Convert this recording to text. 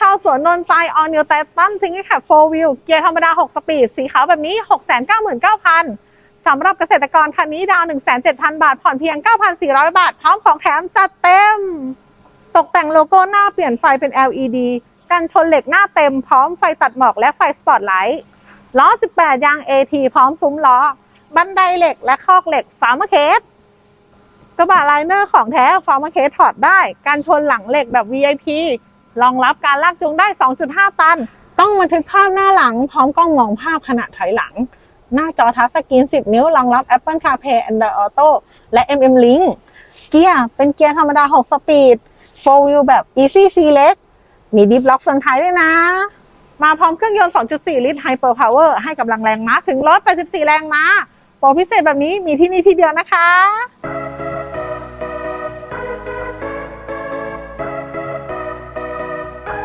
ชาวสวนนนใจ All New Titan ทิ้งแคป4 Wheel เกียร์ธรรมดา 6 สปีด สีขาวแบบนี้ 699,000สำหรับเกษตรกรคันนี้ดาว 17,000 บาท ผ่อนเพียง 9,400 บาท พร้อมของแถมจัดเต็ม ตกแต่งโลโก้หน้าเปลี่ยนไฟเป็น LED กันชนเหล็กหน้าเต็มพร้อมไฟตัดหมอกและไฟสปอตไลท์ล้อ 18 ยาง AT พร้อมซุ้มล้อ บันไดเหล็กและคอกเหล็กฟาร์มเคสกระบะไลเนอร์ของแท้ฟาร์มเคสถอดได้ การชนหลังเหล็กแบบ VIP รองรับการลากจูงได้ 2.5 ตัน ต้องบันทึกภาพหน้าหลัง พร้อมกล้องมองภาพขณะถอยหลัง หน้าจอทัชสกรีน 10 นิ้ว รองรับ Apple CarPlay Android Auto และ MM Link เกียร์เป็นเกียร์ธรรมดา 6 สปีด 4 wheel แบบ Easy Select มีดิฟล็อกเฟืองท้ายด้วยนะ มาพร้อมเครื่องยนต์ 2.4 ลิตร Hyper Power ให้กำลังแรงม้าถึง 184 แรงม้าโปรพิเศษแบบนี้มีที่นี่ที่เดียวนะคะ